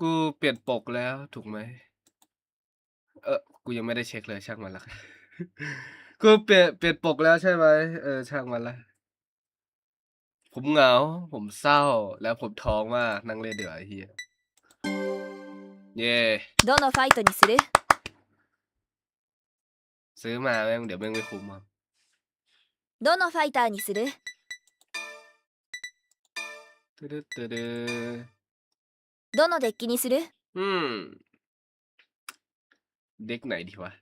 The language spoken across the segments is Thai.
กูเปลี่ยนปกแล้วถูกไหม เออ กูยังไม่ได้เช็คเลยช่างมันละ กูเปลี่ยนเปลี่ยนปกแล้วใช่ไหมเออช่างมันละ ผมเหงา ผมเศร้า แล้วผมท้องมากนั่งเล่นเดี๋ยวาไอ้เฮียเย่ どのファイトにする ซื้อมาแม่งเดี๋ยวแม่งไม่คุ้มอ่ะ どのファイターにする ตึ๊ดตึ๊ดตึ๊ดตึ๊ด どのデッキにする อืม เด็กไหนดีวะ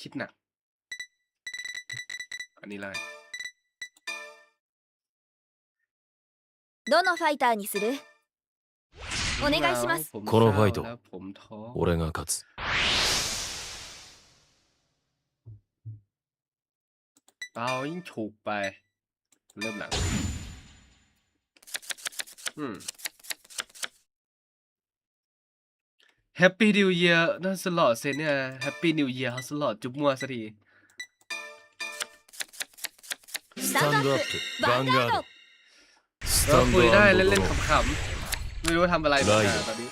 คิดหนัก อันนี้เลย どのファイターにするお願いします ผม このファイト เศร้าแล้วผมท้อ 俺が勝つ เอายิ่งฉุกไป เริ่มหนักอืม Happy New Year นั่นสลอดเซนเนี่ย Happy New Year สลอดจุ๊บมัวสักทีสแตนด์บังเราคุยได้เล่นๆขำๆ ไม่รู้ทำอะไรไปอนะตอนนี้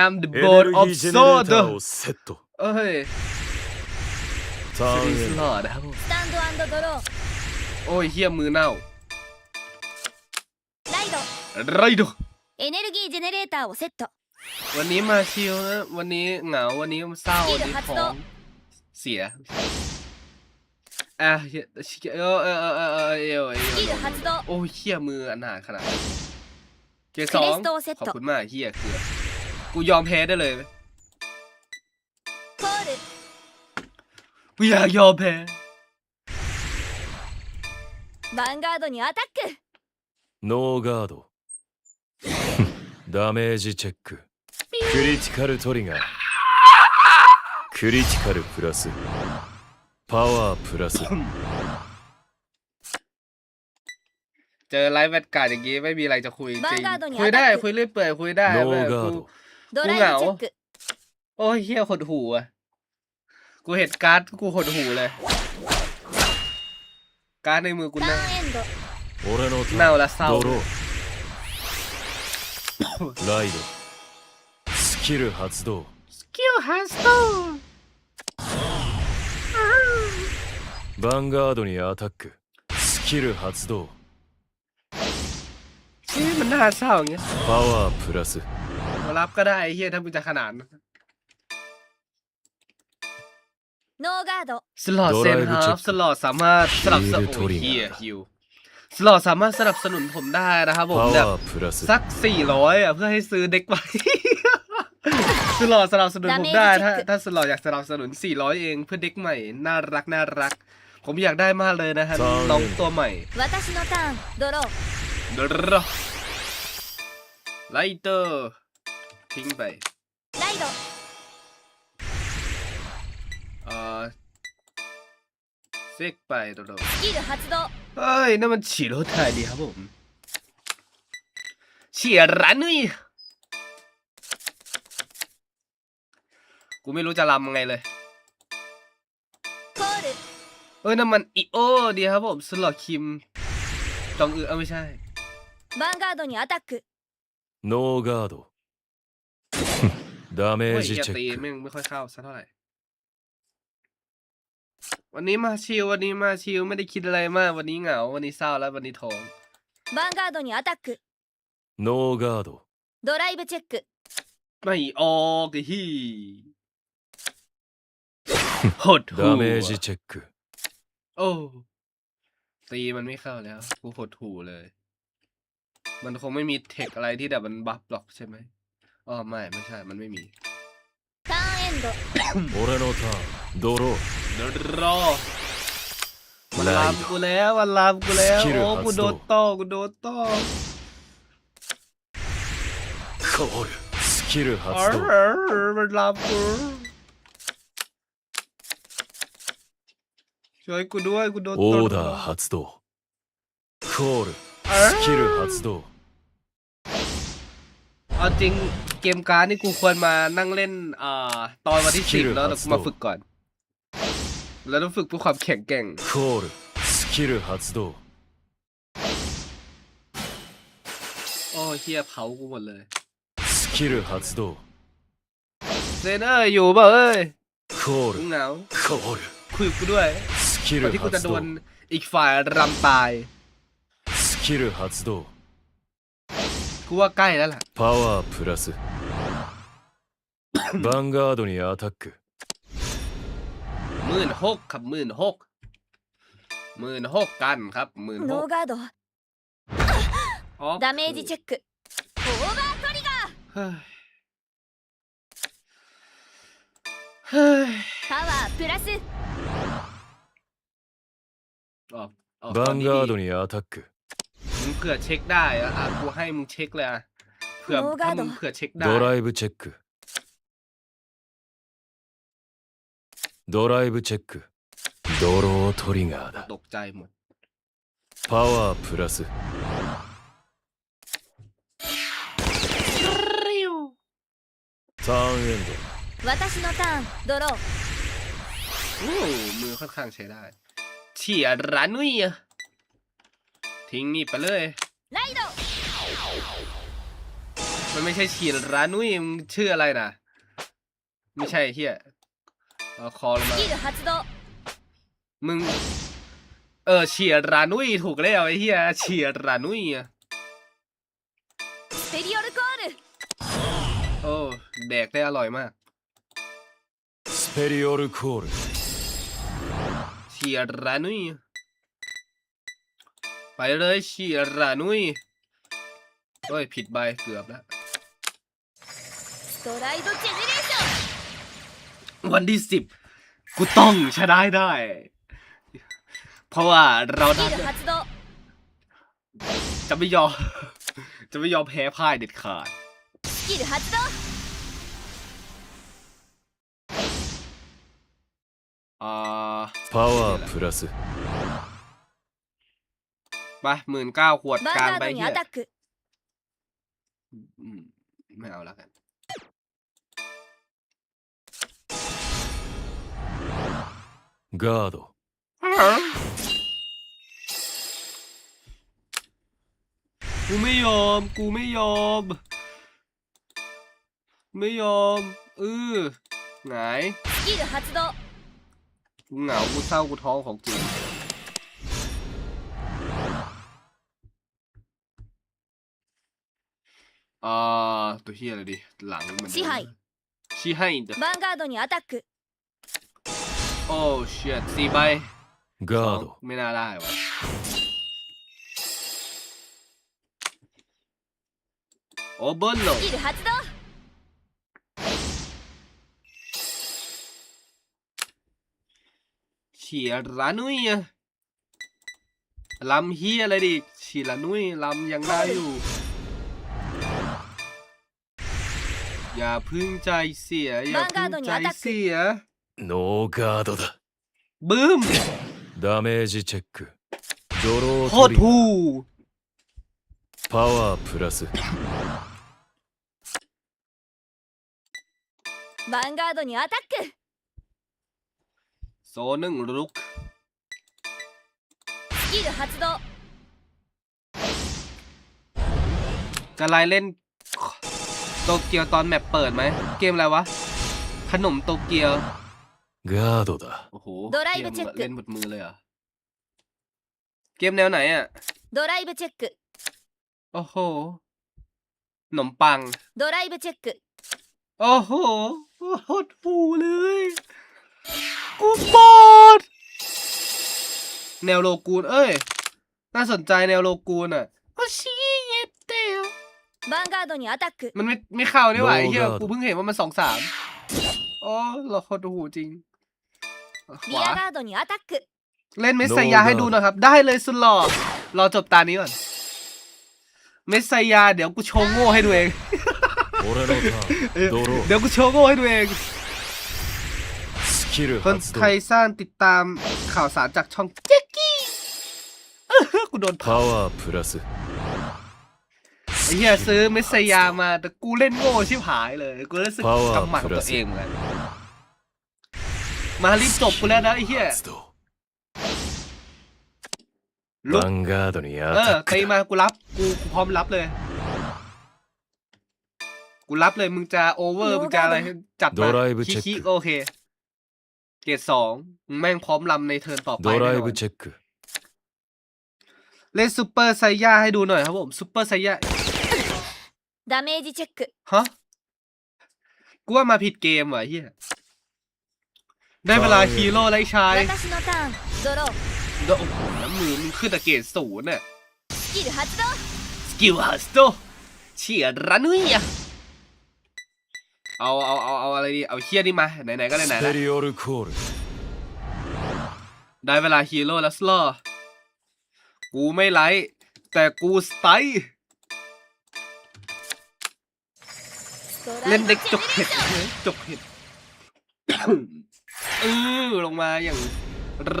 I'm the board of sword เอ้ยสตรีสลอดนะครับผม ドドロー โอ้ยเฮียมือเน่า ライド ไรดู エネルギージェネレーターをセット วันนี้มาชิลนะวันนี้เหงา วันนี้เศร้า วันนี้ท้องเสีย อ่ะเฮียเออเออเออเออเออเออ スキル発動 โอ้ยเฮียมืออนาถขนาดนั้นเกียร์ ク สอ レ ง ストをセッ ขอบ ト คุณมากเฮียคือกูยอมแพ้ได้เลย コール กูอยากยอมแพ้ ヴァンガードにアタックノーガードダメージチェッククリティカルトリガークリティカルプラスパワープラス เจอไลฟ์แวดการ์ดอย่างงี้ไม่มีอะไรจะคุยจริง バンガードに คุยได้ アタック คุยเรื่อยเปื่อยคุยได้ ノ แบ ー บ ガ กู ードドライブチェック โอ้ยเฮียหดหูอ่ะ กูเห็นการ์ดกูหดหูเลย การ์ดในมือกู タ นั่ง ーンエンド俺のタ เน่า ーン และเศร้า ドローライドスキル発動 สกิลฮัสโต ヴァンガードにアタックスキル発動 ชื่อมันน่าเศร้าอย่างเงี้ย パワープラス มารับก็ได้ไอ้เฮียถ้ามึงจะขนาดนั้น โนกาโดสลอดเซนครับสลอดสามารถสลับสนุนยเฮียฮิวสลอดสามารถสนับสนุนผมได้นะครับผมแบบสักสี่ร้อยอะเพื่อให้ซื้อเด็กไปสลอดสนับสนุนผมได้ถ้าถ้าสลอดอยากสนับสนุนสี่ร้อยเองเพื่อเด็กใหม่น่ารักน่ารัก ผมอยากได้มากเลยนะฮะลองตัวใหม่ไลเตอร์ทิ้งไปไลโด อ่อเซกไปโดโด スキル発動 เฮ้ยนั่นมันฉีโรไทยดีครับผมเฉียรันนี่กูไม่รู้จะรำไงเลย コール เอ้ยนั่นมันอีโอดีครับผมสลอดคิมจองอือเอ้าไม่ใช่ ヴァンガードにアタックノーガードダメ โอ้ ー ย ジ เฮีย チェ ตี ック แม่งไม่ค่อยเข้าสักเท่าไหร่ วันนี้มาชิลวันนี้มาชิลไม่ได้คิดอะไรมาก วันนี้เหงา วันนี้เศร้าแล้ววันนี้ท้อง ヴァンガードにアタックノーガードドライブチェック ไม่ออกไอ้ฮีหดหู ダメージチェック โอ้ตีมันไม่เข้าแล้ว กูหดหูเลย มันคงไม่มีเทคอะไรที่แบบมันบัฟหรอกใช่ไหมอ๋อไม่ไม่ใช่ มันไม่มี ターンエンド俺のターンドロー เดี๋ยวรอมัน ラ ลา イ ม ド กูแล้วมันลามกูแล้ว สกิล โอ้กู 発動 โดนต่อกูโดนต่อ コールスキル เอ 発動 อมันลามกูช่วยกูด้วยกูโดน オ ต่อ ーダー発動コール เออ スキル発動 เอาจริงเกมการ์ดนี่กูควรมานั่งเล่นอ่าตอนวันที่สิบแล้วแต่กูมาฝึกก่อน แล้วต้องฝึกเพื่อความแข็งแกร่ง コールス スキル発動 โอ้เฮียเผากูหมดเลย スキル発動 เซนเอ้ยอยู่เปล่าเอ้ย コー มึง ル เหงา コール คุยกับกูด้วย スキ ก่อน ル ที่กูจะ 発 โด 動 นอีกฝ่ายรำตาย スキル発動 กูว่าใกล้แล้วล่ะ パワープラスヴァンガードにアタック ห มื่นหกครับหมื่นหกหมื่นหกกันครับหมื่นหกออฟดาเมจเช็คโอเวอร์ทริกเกอร์パワープラスヴァンガードにアタックมึงเผื่อเช็คได้อะอะกูให้มึงเช็คเลยอะเผื่อถ้ามึงเผื่อเช็คได้ดรドラบ์เช็ค ドライブチェックドロートリガーだ ตกใจหมด パワープラスターンエン私のターンドロー โอ้มือค่อนข้างใช้ได้ เฉียรานุยอะทิ้งนี่ไปเลย ライド มันไม่ใช่เฉียรานุยมึงชื่ออะไรนะไม่ใช่เฮีย เอาคอลงมามึง เออเฉียดรานุยถูกแล้วไอ้เหี้ยเฉียดรานุยอะโอ้แดกได้อร่อยมากสเปริโอลคอร์เฉียดรานุยไปเลยเฉียดรานุยโอ้ยผิดใบเกือบแล้วสไลด์เจเนเรชั่น วันที่สิบกูต้องชนะให้ได้ เพราะว่าเรา ス ได้ キル発動 จะไม่ยอม จะไม่ยอมแพ้พ่ายเด็ดขาด スキル発動 อ่า パワープラス ไปหมื่นเก้าขวด ヴァン กลาง ガー ไป ドに เฮีย アタック อืมไม่เอาแล้วกัน ガード กูไม่ยอม กูไม่ยอม ไม่ยอมเออไหน スキル発動 กูเหงา กูเศร้า กูท้องของจริงอ่าตัวเฮียอะไรดิ หลังมัน 支配 ชีให้เด้อ ヴァンガードにアタック โอ้เชียสี่ใบ ガード ไม่น่าได้วะโอเบิร์นโล スキル発動 เฉียรานุยอะลำเฮียอะไรดิเฉียรานุยลำยังได้อยู่ อย่าพึ่งใจเสีย อย่าพึ่งใจเสีย ノーガードだ บึ้ม ダメージチェックドロー โค ト ตร リガー ทู パワープラスヴァンガードにアタック โซหนึ่งลุก スキル発動 จะไล่เล่นโตเกียวตอนแมปเปิดไหม เกมอะไรวะ ขนมโตเกียว ガードだ โอ้โห ドライブチェック เกมเล่นหมดมือเลยเหรอ เกมแนวไหนอ่ะ ドライブチェック โอ้โห ขนมปัง ドライブチェック โอ้โหโคตรฟูเลย กูบอด แนวโลกูน เอ้ย น่าสนใจแนวโลกูนอ่ะโอ้ชี้เย็ดเตียว ヴァンガードにアタック มันไม่ไม่เข้านี่หว่าไอ้เฮีย โลกา กูเพิ่งเห็นว่ามันสองสามอ๋อเราโคตรหูจริง ข リ วา アガードにアタック เล่นเมสไซยาให้ดูหนะครับ ได้เลยสุดหล่อ รอจบตานี้ก่อน เมสไซยาเดี๋ยวกูโชว์โง่ให้ดูเอง 俺のターンドロ เดี๋ยวกูโชว์โง่ให้ดูเอง ースキル คน 発動 ใครสร้างติดตามข่าวสารจากช่องเจ๊กกี้ กูโดนเผา パワープラス ไอ้เหี้ยซื้อเมสไซยามา แต่กูเล่นโง่ชิบหายเลย กูรู้สึก Power กำหมัดกับตัวเองเหมือนกัน มารีบจบกูแล้วนะไอ้เหี้ยลุกาตัวนี้เออใครมากูรับกูกูพร้อมรับเลย กูรับเลยมึงจะโอเวอร์มึงจะอะไรจัดมาคิคิโอเคเกตสองแม่งพร้อมลำในเทิร์นต่อไปแน่นอนเล่นซูเปอร์ไซย่าให้ดูหน่อยครับผมซูเปอร์ไซย่าดาเมจเช็คฮะกูว่ามาผิดเกมว่ะเฮีย ได้เวลาฮีโร่ไล่ชายโอ้โหน้ำมือมึงขึ้นตะเกียศูนย์น่ะสกิลฮัสโตเฉียดรันุยอะเอาเอาเอาเอาอะไรดี เอาเชียนี่มา ไหนๆก็ไหนๆแล้วได้เวลาฮีโร่แล้วสลอกูไม่ไลท์แต่กูสไตเล่นเด็กจกเห็ดจกเห็ด เออลงมาอย่าง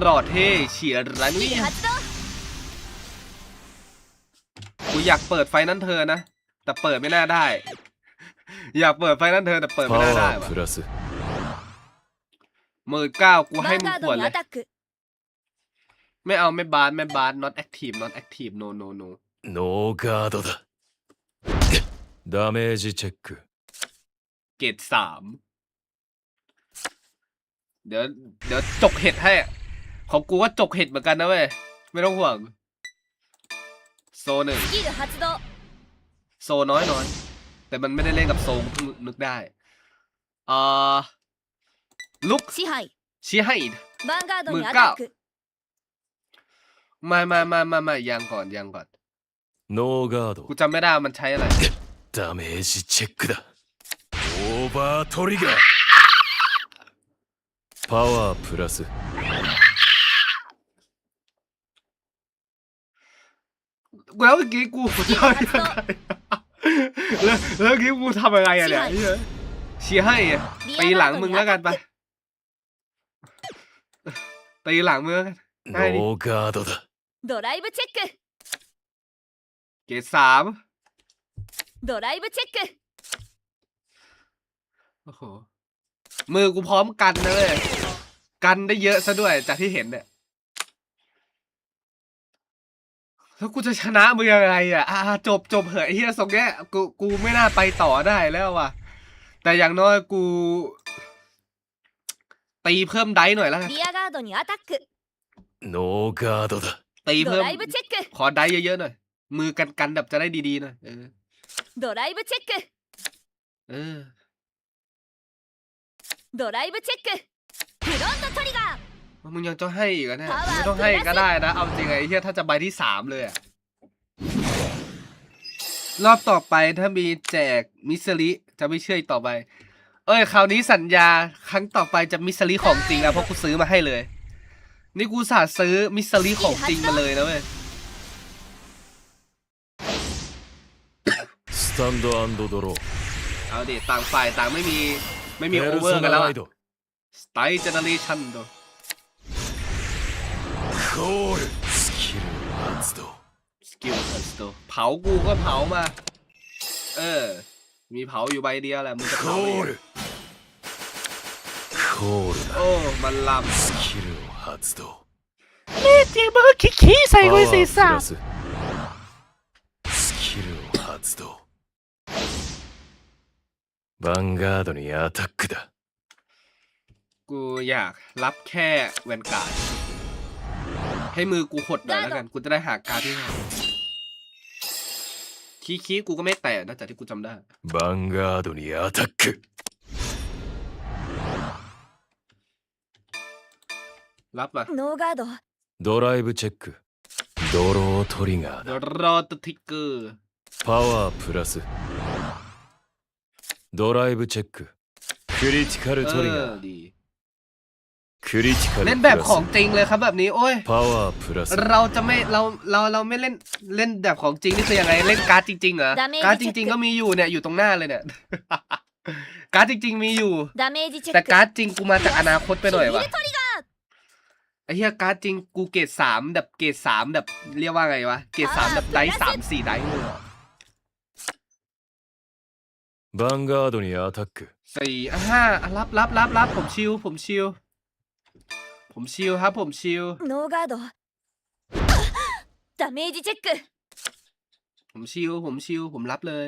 รอดเท่เฉียดร้านี่กูอยากเปิดไฟนั้นเธอนะ แต่เปิดไม่น่าได้ อยากเปิดไฟนั้นเธอแต่เปิดไม่น่าได้ว่ะมือเก้ากูให้มึงขวดเลยไม่เอาไม่บาสไม่บาส not active not active no no no no guard だダメージチェックเกตสาม เดี๋ยวเดี๋ยวจกเห็ดให้ของกูก็จกเห็ดเหมือนกันนะเว้ยไม่ต้องห่วง โซหนึ่งโซน้อยน้อยแต่มันไม่ได้เล่นกับโซงนึกได้เอ่าลุกชี้ให้ชี้ให้มือเก้ามามามามามายังก่อนยังก่อนโนการ์ดกูจำไม่ได้มันใช้อะไรดาเมจเช็คดะโอเวอร์ทริเกอร์ パワープラス แล้วเมื่อกี้กูทำยังไงแล้วแล้วเมื่อกี้กูทำยังไงอะเนี่ยเหี้ยชี้ให้อะ リ ตี ア หลั ガ ง ード มึง に แล้ว ア กั タ น ッ ไป ク ตีหลังมึงแล้วกัน ノーガードだドライブチェック เกรดสาม ドライブチェック โอ้โหมือกูพร้อมกันนะเลย กันได้เยอะซะด้วยจากที่เห็นเนี่ยแล้วกูจะชนะมึงยังไงอ่ะอ่าจบจบเหอะไอ้เฮียทรงเนี้ยกูกูไม่น่าไปต่อได้แล้วว่ะ แต่อย่างน้อยกู ตีเพิ่มได้หน่อยแล้วกัน リアガードにアタックノーガードだ ตี ド เพิ่ม ライブチェック ขอได้เยอะๆหน่อย มือกันกันแบบจะได้ดีๆหน่อยเออ ドライブチェック เออ ドライブチェック フロントトリガー มึงยังจะให้อีกเหรอะเนี่ย พาวเวอร์ ไม่ต้องให้ก็ได้นะ เอาจริงไอ้เหี้ยถ้าจะใบที่สามเลยอะรอบต่อไปถ้ามีแจกมิสซิลิจะไม่เชื่ออีกต่อไป เอ้ย คราวนี้สัญญาครั้งต่อไปจะมิสซิลิของจริงแล้วเพราะกูซื้อมาให้เลย นี่กูสาห์ซื้อมิสซิลิของจริงมาเลยนะเว้ย スタンドドロー เอาดิต่างฝ่ายต่างไม่มีไม่มี ペ โอ ル เวอ ソ ร์กัน ナ แล้ว ラ อะ イド สไตล์เจเนเรชันโดโคลสกิลอันสโตสกิลอันสโตเผากูก็เผามา เออ มีเผาอยู่ใบเดียวแหละมึงจะเผาเลยโคลโอ้มันลำสกิลอันสโตนี่จริมึกขี้ใส่กูสิสัสスキルを発動ヴァンガードにアタックだ กูอยากรับแค่แวนการ์ดให้มือกูหดหน่อยแล้วกัน กูจะได้หาการ์ดที่ขี้ขี้กูก็ไม่แตะนะจากที่กูจำได้ ヴァンガードにアタック รับมา ノーガードドライブチェックドロートリガー เดี๋ย だ วรอตัวทิกเกอร์ パワープラスドライブチェッククリティカル เอ トリ อ ガー ดี クリティカル เล่นแบบของจริงเลยครับแบบนี้โอ้ยเราจะไม่เราเราเราไม่เล่นเล่นแบบของจริงนี่คือยังไงเล่นการ์ดจริงๆเหรอการ์ดจริง ๆ ก็มีอยู่เนี่ยอยู่ตรงหน้าเลยเนี่ยการ์ดจริง ๆ มีอยู่ แต่การ์ดจริงกูมาจากอนาคตไปหน่อยวะไอ้เหี้ยการ์ดจริงกูเกรดสามแบบเกรดสามแบบเรียกว่าไงวะเกรดสามแบบไดสามสี่ไดเลยบังการ์ดนี่อัตักสี่ห้ารับรับรับรับผมชิวผมชิว ผมชิลครับผมชิล ノーガード ダメージチェック ผมชิวผมชิวผมรับเลย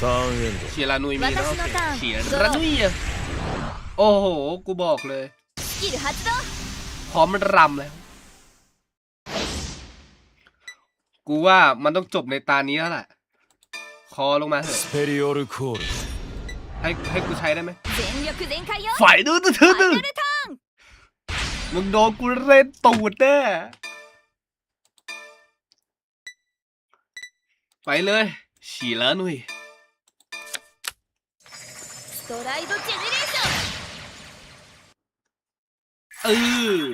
ターンエン เชียรานุยมีแล้ว 私のターン เชียรานุยอะโอ้โห กูบอกเลย スキル発動 พร้อมรำแล้ว กูว่ามันต้องจบในตานี้แล้วแหละ คอลงมาเถ ド อะ スペリオルコール ให้ให้กูใช้ได้ไหม 全力全開よ ฝ่ายดูดู フ ดู ァ ดู イナルターン มึงโดนกูเล่นตูดแน่ไปเลยฉีแล้วนุย ストライドジェネレーション เออ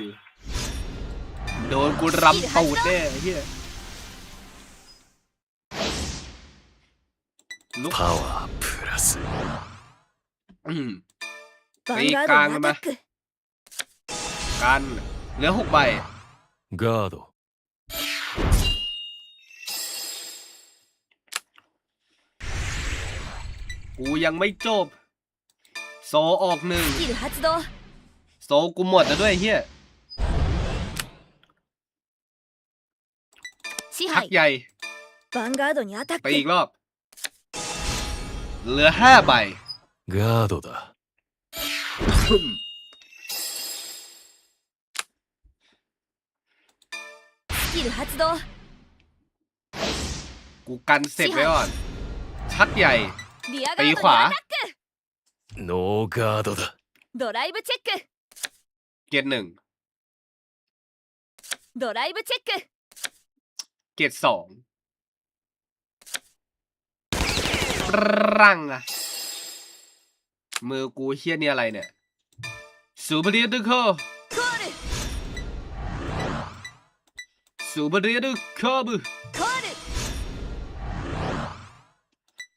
โดนกูรำตูดแน่ไอ้เฮียลุก パワープラス ตีกลางกันไหมกันเหลือหกใบガードกูยังไม่จบ โซออกหนึ่งโซกูหมดแล้วด้วยเฮียทักใหญ่ไปอีกรอบ เหลือห้าใบ ガードだ スキル発動 กูกันเสร็จไว้ก่อน ชักใหญ่ リアガードに ตี ア ขวา タックノーガードだドライブチェック เกียร์หนึ่ง ドライブチェック เกียร์สอง รังอะ มือกูเฮี้ยนี่อะไรเนี่ยสูบเรียดุโคสูบเรียดุโคบุ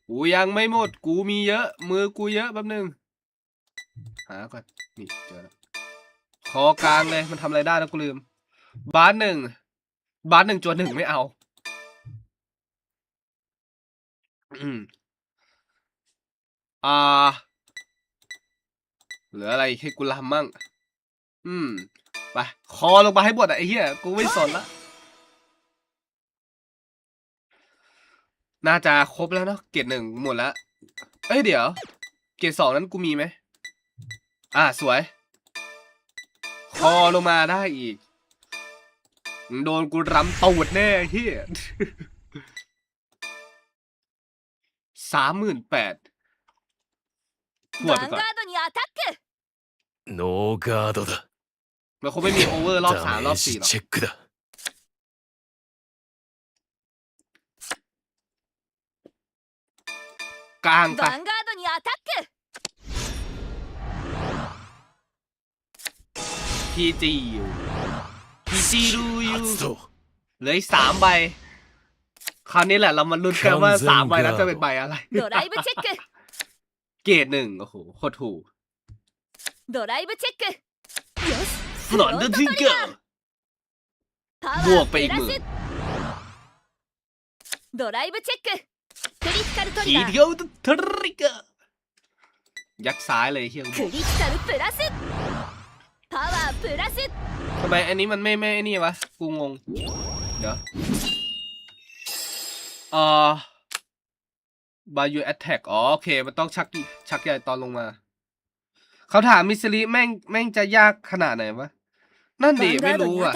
กูยังไม่หมด กูมีเยอะ มือกูเยอะแป๊บนึง หาก่อน นี่เจอแล้วคอกลางเลย มันทำอะไรได้นะกูลืม บาสหนึ่ง บาสหนึ่งจวนหนึ่งไม่เอาอืมอ่า เหลืออะไรให้กูลำมั่ง อืม ไป คอลงมาให้หมดอะไอ้เหี้ย กูไม่สนละ น่าจะครบแล้วเนาะ เกรดหนึ่งหมดแล้ว เอ้ยเดี๋ยว เกรดสองนั้นกูมีไหม อ่าสวย คอลงมาได้อีก โดนกูรำตูดแน่เฮียสามหมื่นแปด ข ヴ วด ァ ไป ン ก่อน ガードにアタックノーガードだ มันคงไม่มีโอเวอร์รอบสามร ダ อบ メー สี่ ジ หรอก チェックだ กลาง ヴ ไป ァンガードにアタック พีจีอยู่พีจีรูอยู่ 発動 เหลืออีกสามใบ คราวนี้แหละเรามาลุ้นกันว่าสามใบนั้นจะเป็นใบอะไร ドライブチェック เกรดหนึ่งโอ้โหโคตรถูก ドライブチェックよし ฟลอนเดอร์ทิงเกอร์ パ บว ワ ก ー ไป プ อีก ラ หมื่น スドライブチェッククリティカルト ที リガー เดียวทริกเกอร์ยักซ้ายเลยเฮียกูบ ク อก リティカルプラスパワープラス ทำไมอันนี้มันไม่ไม่ไอ้นี่วะ กูงง เดี๋ยวอ่า บายูแอตแทกอ๋อโอเค มันต้องชักชักใหญ่ตอนลงมา เขาถามมิสลิแม่งแม่งจะยากขนาดไหนวะ นั่นดีไม่รู้อะ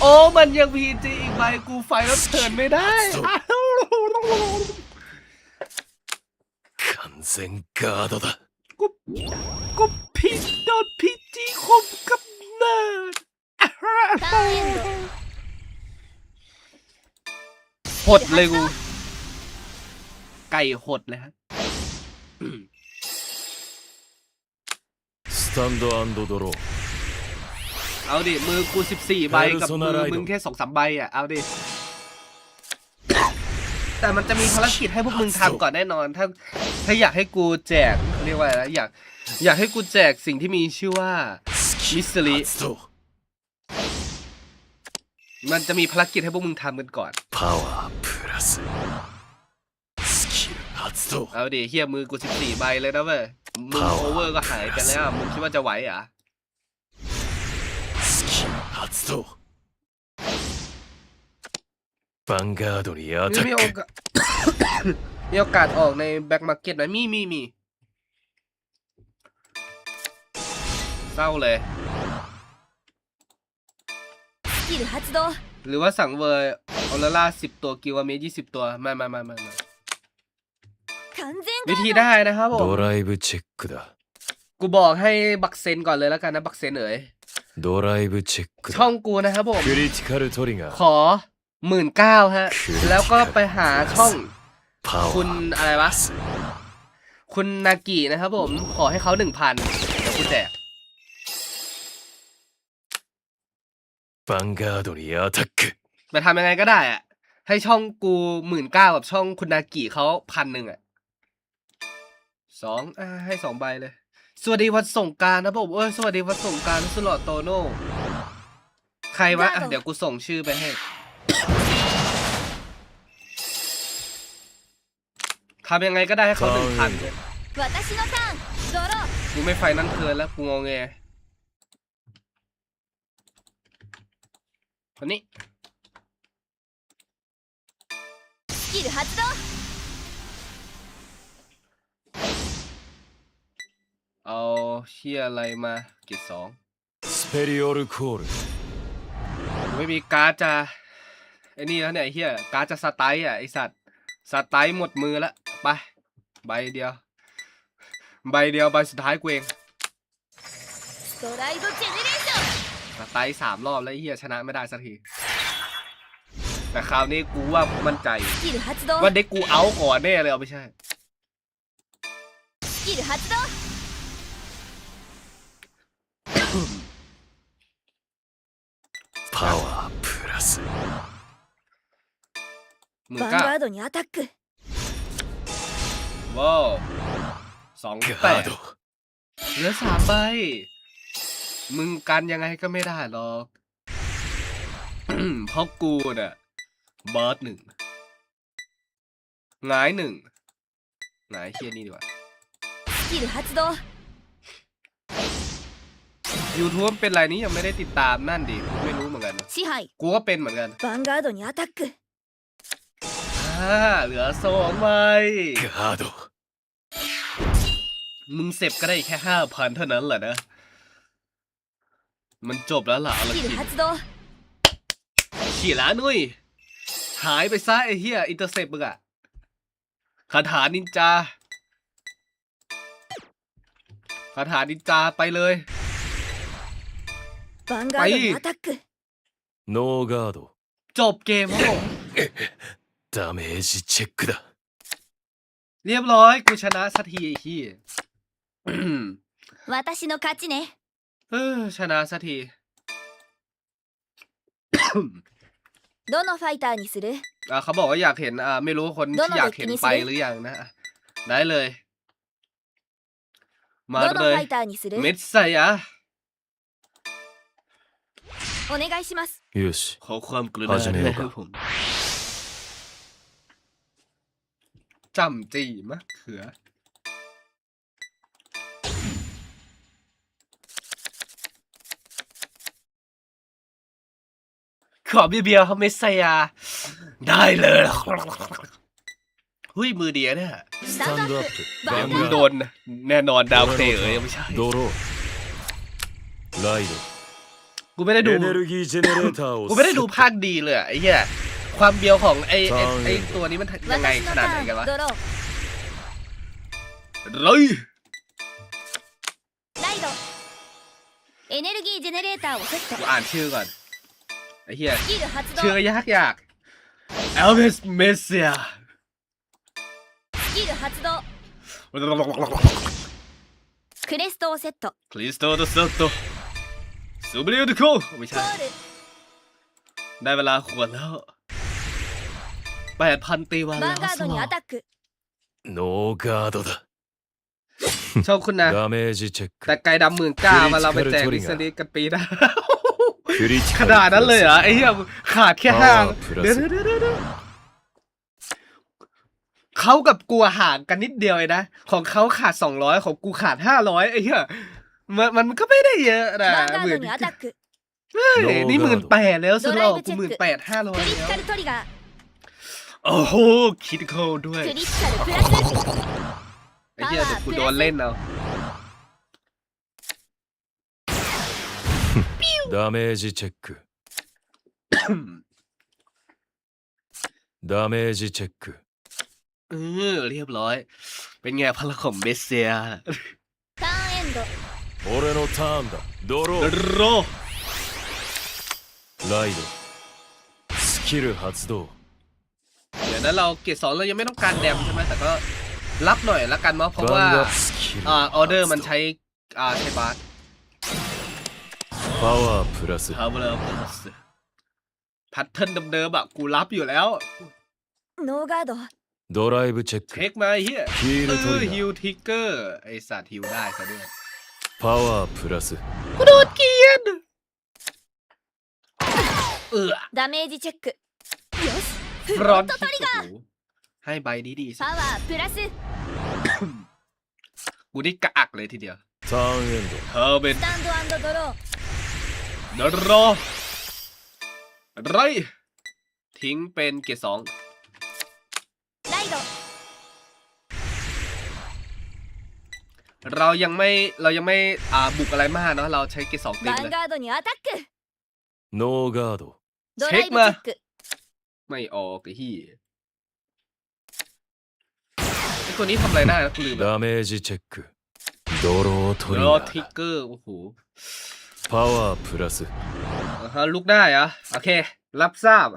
โอ้ มันยังพีจีอีกใบกูไฟแล้วเถินไม่ได้完全ガードだกูกูผิดโดนพีจีคมกับเนิร์ด หดเลยกู ไก่หดเลยฮะสแตนด์อันด์ดโรเอาดิ มือกูสิบสี่ใบกับมือมึงแค่สองสามใบอะ เอาดิ แต่มันจะมีภารกิจให้พวกมึงทำก่อนแน่นอน ถ้า ถ้าอยากให้กูแจกเรียกว่าอะไรอยาก อยากให้กูแจกสิ่งที่มีชื่อว่ามิสซิลิ มันจะมีภารกิจให้พวกมึงทำกันก่อน パワープラススキル発動 เอาดิเฮียมือกูสิบสี่ใบเลยนะเว้ย มึง Power โอเวอร์ก็หายไปแล้ว มึงคิดว่าจะไหวเหรอ่ะ 発動ヴァンガードにアタ มี ッ โอ ク กาส มีโอกาสออกในแบ็กมาร์เก็ตไหมมีมีมีเศร้าเลย ス キル発動 หรือว่าสั่งเวอร์ออลล่าสิบตัวกิวาเมยี่สิบตัวไม่ไม่ไม่ไม่ไม่ 完全 วิธีได้นะครับผม ドライブチェックだ กูบอกให้บักเซนก่อนเลยแล้วกันนะ บักเซนเอ๋ย ドライブチェック ช่อ だ งกูนะครับผม クリティカルトリガ ข ー อหมื่นเก้าฮะ แล้วก็ไปหาช่อง パワ คุณ ー อะไรวะ คุณนากินะครับผม ขอให้เขาหนึ่งพันเดี๋ยวกูแจก ヴァンガードにアタック ไปทำยังไงก็ได้อะให้ช่องกูหมื่นเก้ากับช่องคุณนากิเขาพันหนึ่งอะสองอ่าให้สองใบเลย สวัสดีวันสงกรารนะผมเออสวัสดีวันสงกรารสลอดโตโน่ใครวะอ่ะเดี๋ยวกูส่งชื่อไปให้ทำยังไงก็ได้ให้เขาหนึ่งพัน 私のターンドロー กูไม่ไฟนั่นเกินแล้ว กูงงแง ตัวนี้สกิลฮัตโเอาเชียอะไรมาเกียสองสเปริโอร์คูลไม่มีการ์ดจะไอ้นี่แล้วเนี่ยเฮียการ์ดจะสไตล์อะไอสัตว์สไตล์หมดมือละไปใบเดียว ใบเดียวใบสุดท้ายกูเองสไตล์เจเนเร ตายสามรอบแล้วเฮียชนะไม่ได้สักที แต่คราวนี้กูว่ามั่นใจ ว่าเด็กกูเอาก่อนแน่เลยเอาไม่ใช่パワープラスมึงกล้าว้าวสองแปดเหลือสามใบ มึงกันยังไงก็ไม่ได้หรอก เพราะกูน่ะเบิร์ดหนึ่งหงายหนึ่งหงายเฮียนี่ดีกว่ากิลฮัตโด YouTube เป็นไรนี้ยังไม่ได้ติดตามนั่นดิไม่รู้เหมือนกันชิกูก็เป็นเหมือนกันบังการ์ดนี่อัตักเหลือสองใบกมึงเสพก็ได้แค่ห้าพันเท่านั้นแหละนะ มันจบแล้วล่ะอลาคินขี่ล้านุ้ย หายไปซะไอ้เฮียอินเตอร์เซปมึงอะคาถานินจาคาถานินจาไปเลยไปโนการ์ดจบเกมแล้วดาเมจเช็คดะเรียบร้อย กูชนะสักทีไอ้เหี้ย私の勝ちね เออชนะสักที どのファイターにする อ่าเขาบอกว่าอยากเห็น อ่า ไม่รู้คน โดน ที่อยากเห็น เอาเด็กกิน ไป สิ หรือยังนะอ่ะได้เลย มา どの เลย ファイターにする เม็ดใสยะ お願いします よし ขอความกรุณา 始め ด้ よ ว う ย か ครับผมจำจีมะเขือ ขอเบียร์ๆเขาเมสไซยา ได้เลยหุ้ยมือเดียเนี่ย スタンドアップヴ เดี๋ยว ァン มึง ガ โด ー นแน่นอนดาวเพลย์เอ้ยไม่ใช่ ドドローライ กูไม่ได้ ド ดู エネルギージェネレーターを กูไม่ได้ดูภาคดีเลยอะไอ้เหี้ยความเบียวของไอ้ไอ้ ฟัง ไอ้ตัวนี้มันยังไง 私 ข の นา タ ดไหนกัน ー วะ ンドロー เลย ライドエネルギージェネレーターをセット กูอ่านชื่อก่อน ไอ้เหี้ยเชื่อยากยากเอลวิสเมสเซียクレストをตットクリストをセッเซูบริโอดูโคไม่ใช่ ได้เวลาขวดแล้วแปดพันตีวันแล้วสมองโนการ์ดะชอบคุณนะ แต่ไกดำหมื่นก้ามาเราไปแจกดิสนีย์กันปีนะ ขนาดนั้นเลยเหรอไอ้เหี้ยขาดแค่ห้างเดี๋ยวเขากับกูห่างกันนิดเดียวเองนะของเขาขาดสองร้อยของกูขาดห้าร้อยไอ้เหี้ยมันมันก็ไม่ได้เยอะนะหมื่นนี่หมื่นแปดแล้วสุดเรากูหมื่นแปดห้าร้อยแล้โอ้โหคิดเขาด้วยไอ้เหี้ยกูโดนเล่นเอา ダメージチェックダメージチェック เออเรียบร้อย เป็นไงพลังของเบสเซีย ターンエンド俺のターンだドロー โร ライドスキル発動 เดี๋ยวนั้นเราเกรดสองเรายังไม่ต้องการแดมใช่ไหมแต่ก็รับหน่อยละกันเนาะเพราะ バ ว่า ンガスキル อ่าออเดอร์มัน 発動 ใช้อ่าใช้บาส パワープラス ฮาร์เบอร์พลัสแพทเทิร์นเดิมๆอะกูรับอยู่แล้ว ノーガードドライブチェッ เช็ค ク มาไอ้เฮีย ヒー เอ ルト อ リ ฮิ ガ ว ー ทิกเกอร์ไอสัตว์ฮิวได้ซะด้วย パワープラス กูโดนเกลียนเออ ダメージチェックよし ฟ フ รอ ロ น ン ต์ トトリガー ให้ใบนี้ดีสิ パワープラス กูได้กระอักเลยทีเดียว ターンエンド เธอเป็น スタンドドロー เดี๋ยวรอไรทิ้งเป็นเกรดสอง ライド เรายังไม่เรายังไม่อ่าบุกอะไรมากเนาะเราใช้เกรดสองตี ヴァ เล ン ย ガードにアタックノーガードドライブチェック ไม่ออกไอ้ที่ไอ้ตัวนี้ทำอะไรได้นะกูลืมแล้ว ダメージチェックドロートリ รอ ガ ทิก ー เกอร์โอ้โห パワープラス อ่าฮะลุกได้เหรอะโอเค รับทราบ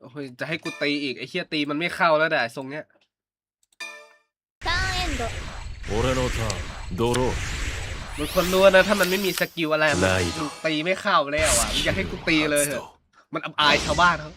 โอ้ยจะให้กูตีอีกไอ้เฮียตีมันไม่เข้าแล้วแต่ทรงเนี้ย ターンエンド俺のターンドロー มันคนรู้นะ ถ้ามันไม่มีสกิลอะไรมัน ไล่ มันตีไม่เข้าแล้วอ่ะมันอยากให้กูตีเลยเห 発 อะ 動 มันอับอายชาวบ้านเขา